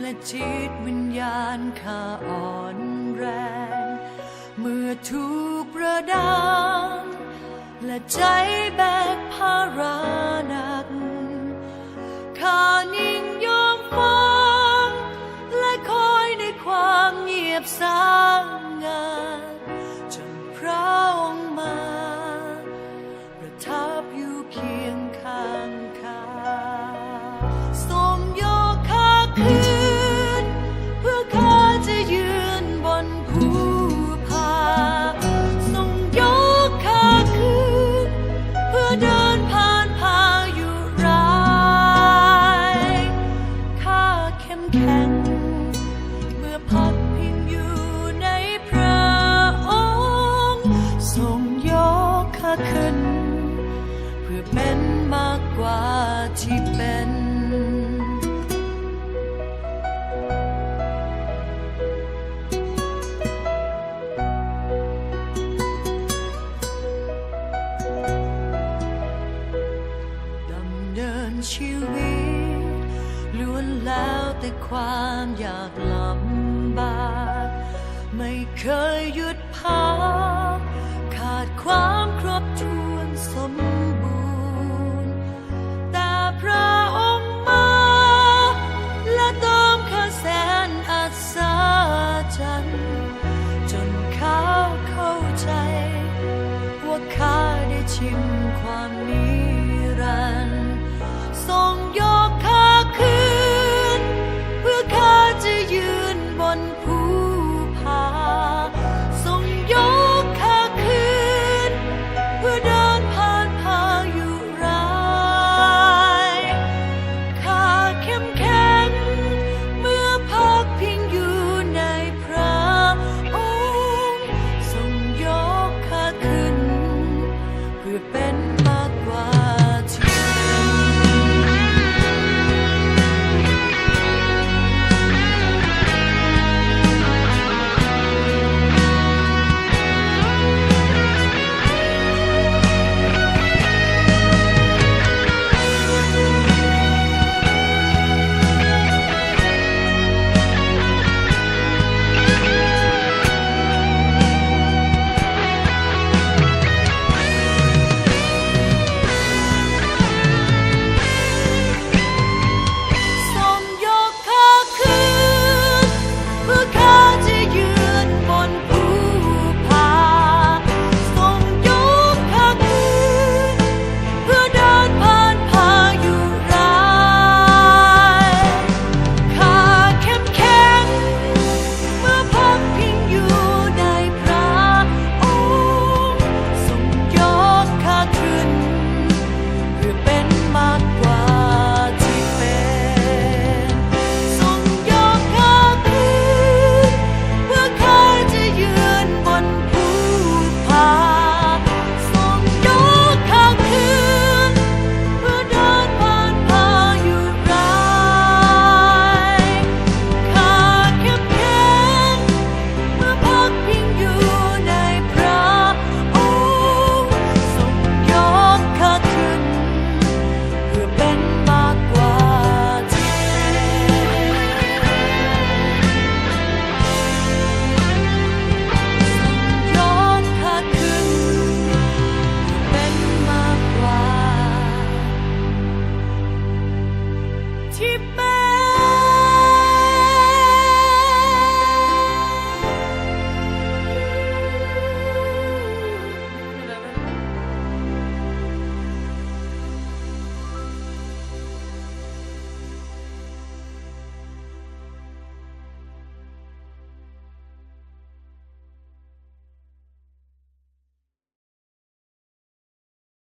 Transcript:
และจิตวิญญาณข้าอ่อนแรง เมื่อถูกประดามและใจแบกภาระหนักข้านิ่งยอมฟังและคอยในความเงียบสา ขึ้น เพื่อเป็นมากกว่าที่เป็นดำเนินชีวิตล้วนแล้วแต่ความอยากลำบาก ไม่เคยหยุดพัก ดความครบถ้วนสมบูรณ์ แต่พระองค์มา และเติมข้าแสนอัศจรรย์จนเขาเข้าใจ ว่าข้าได้ชิม